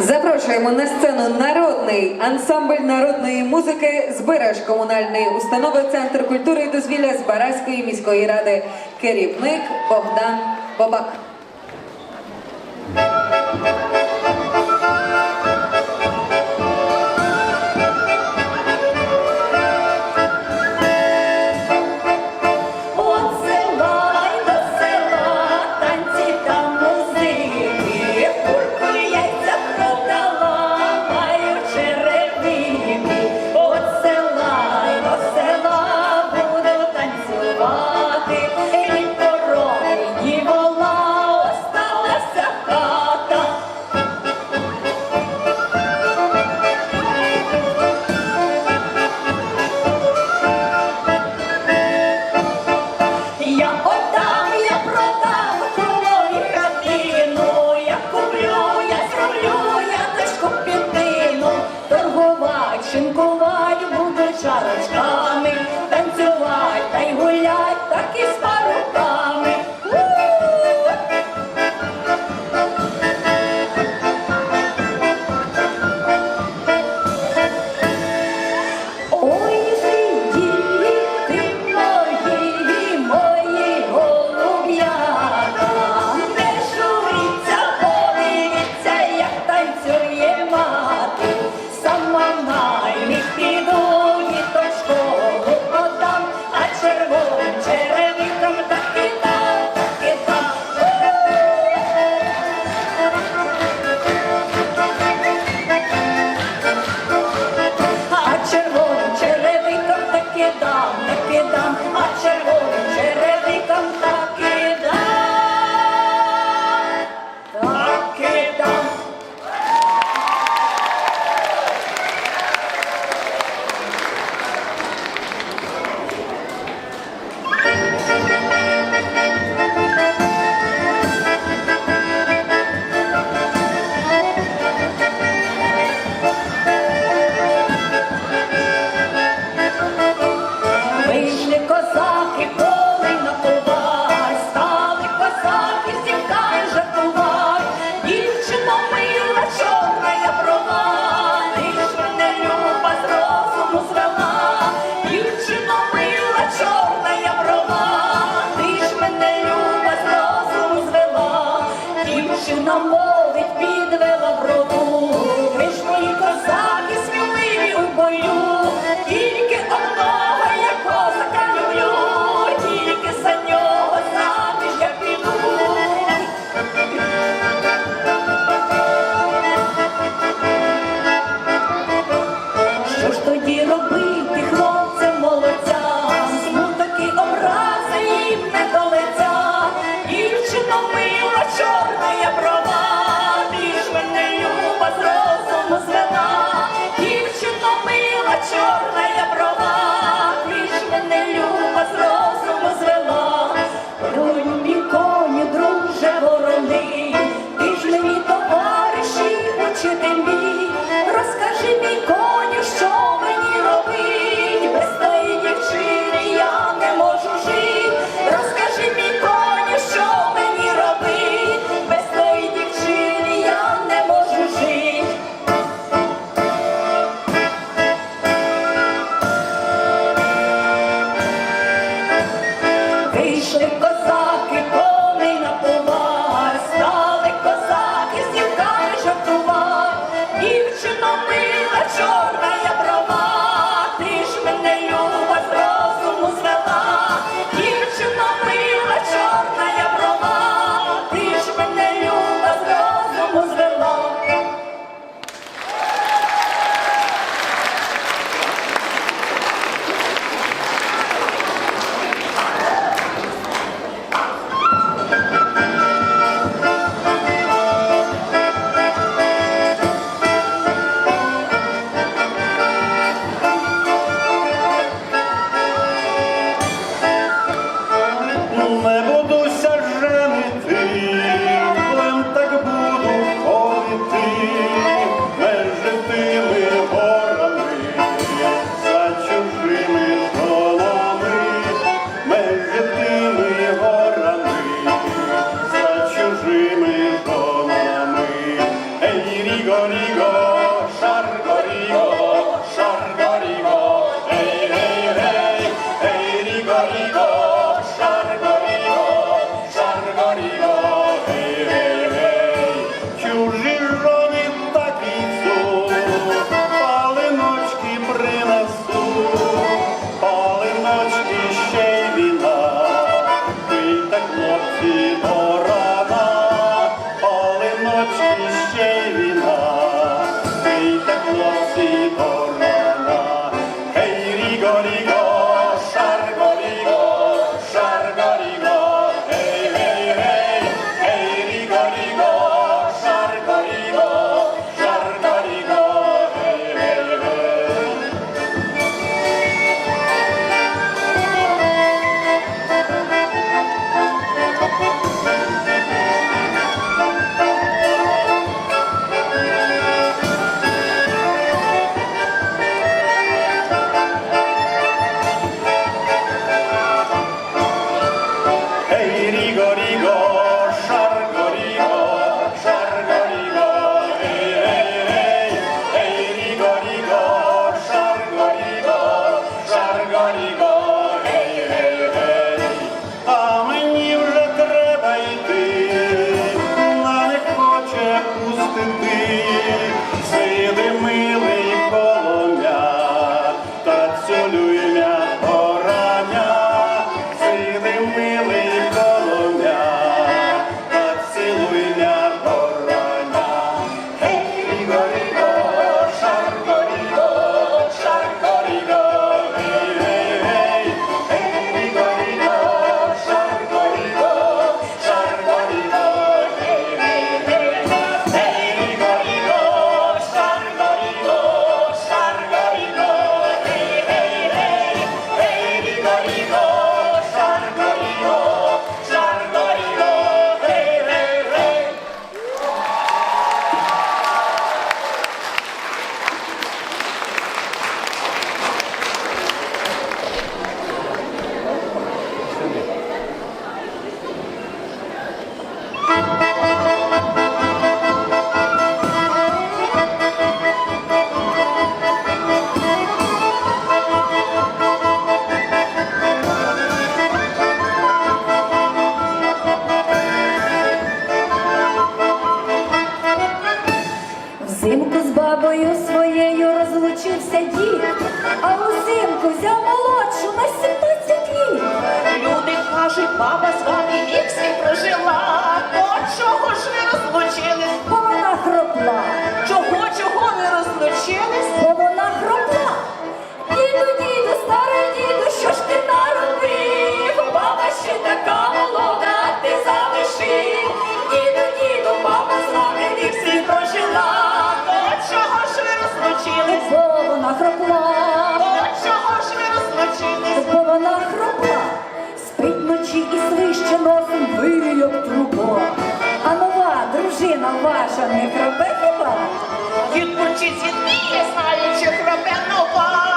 Запрошуємо на сцену народний ансамбль народної музики Збереж комунальної установи Центр культури і дозвілля Збаразької міської ради. Керівник Богдан Бабак. Господі роби. Бабою своєю розлучився дід, а узимку взяв молодшу на 17 літ. Люди кажуть, баба з вами вік свій прожила. То чого ж ви розлучились? Бо вона хропла, Чого, чого ви розлучились? бо вона хропла. Діду, діду, старий діду, що ж ти наробив? Баба ще така молода, ти залишив. вона хропла, чого ж ви розлучились? бо вона хропла, спить ночі і свище носом вирій трубо. А нова дружина ваша не хропе хіба? Відпочить від я знаю, чи хропе нова.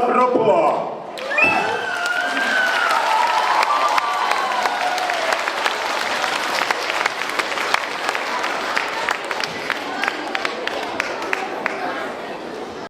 Grupo.